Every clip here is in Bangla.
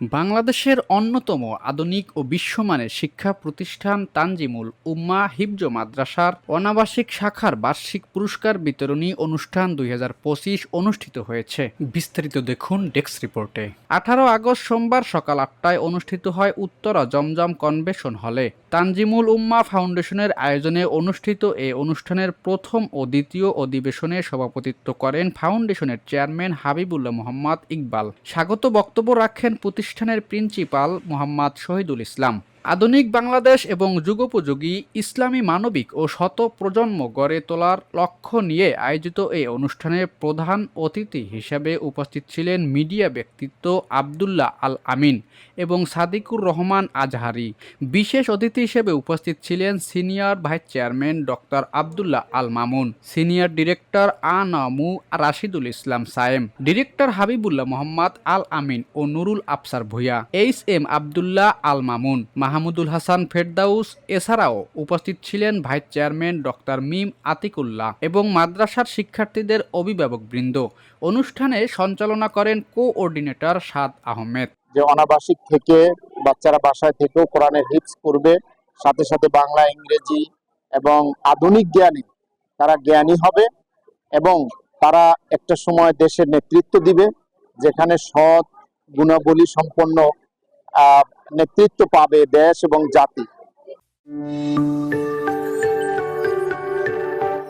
বাংলাদেশের অন্যতম আধুনিক ও বিশ্বমানের শিক্ষা প্রতিষ্ঠান তানজিমুল উম্মা হিফজ মাদ্রাসার অনাবাসিক শাখার বার্ষিক পুরস্কার বিতরণী অনুষ্ঠান দুই হাজার পঁচিশ অনুষ্ঠিত হয়েছে। বিস্তারিত দেখুন ডেস্ক রিপোর্টে। আঠারো আগস্ট সোমবার সকাল আটটায় অনুষ্ঠিত হয় উত্তরা জমজম কনভেশন হলে। তানজিমুল উম্মা ফাউন্ডেশনের আয়োজনে অনুষ্ঠিত এ অনুষ্ঠানের প্রথম ও দ্বিতীয় অধিবেশনে সভাপতিত্ব করেন ফাউন্ডেশনের চেয়ারম্যান হাবিবুল্লাহ মোহাম্মদ ইকবাল। স্বাগত বক্তব্য রাখেন প্রতিষ্ঠানের প্রিন্সিপাল মোহাম্মদ শহীদুল ইসলাম। আধুনিক বাংলাদেশ এবং যুগোপযোগী ইসলামী মানবিক ও শত প্রজন্ম গড়ে তোলার লক্ষ্য নিয়ে আয়োজিত এই অনুষ্ঠানে প্রধান অতিথি হিসেবে উপস্থিত ছিলেন মিডিয়া ব্যক্তিত্ব আবদুল্লাহ আল আমিন এবং সাদিকুর রহমান আজহারি। বিশেষ অতিথি হিসেবে উপস্থিত ছিলেন senior vice chairman doctor Abdullah Al Mamun, senior director Anamu Rashidul Islam Sayem, director Habibullah Mohammad Al Amin ও নুরুল আফসার ভুইয়া, এইচ এম আবদুল্লাহ আল মামুন মাহমুদুল হাসান ফেরদাউস এছাড়াও উপস্থিত ছিলেন vice chairman doctor Mim Atikullah এবং মাদ্রাসার শিক্ষার্থীদের অভিভাবকবৃন্দ অনুষ্ঠানে সঞ্চালনা করেন কোঅর্ডিনেটর সাদ আহমেদ। যে অনাবাসিক থেকে বাচ্চারা বাসায় থেকেও কোরআনের হিপস করবে, সাথে সাথে বাংলা, ইংরেজি এবং আধুনিক জ্ঞানী তারা জ্ঞানী হবে এবং তারা একটা সময় দেশের নেতৃত্ব দিবে, যেখানে সৎ গুণাবলী সম্পন্ন নেতৃত্ব পাবে দেশ এবং জাতি।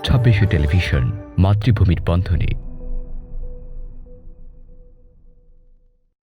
ছাব্বিশে টেলিভিশন মাতৃভূমির বন্ধনে।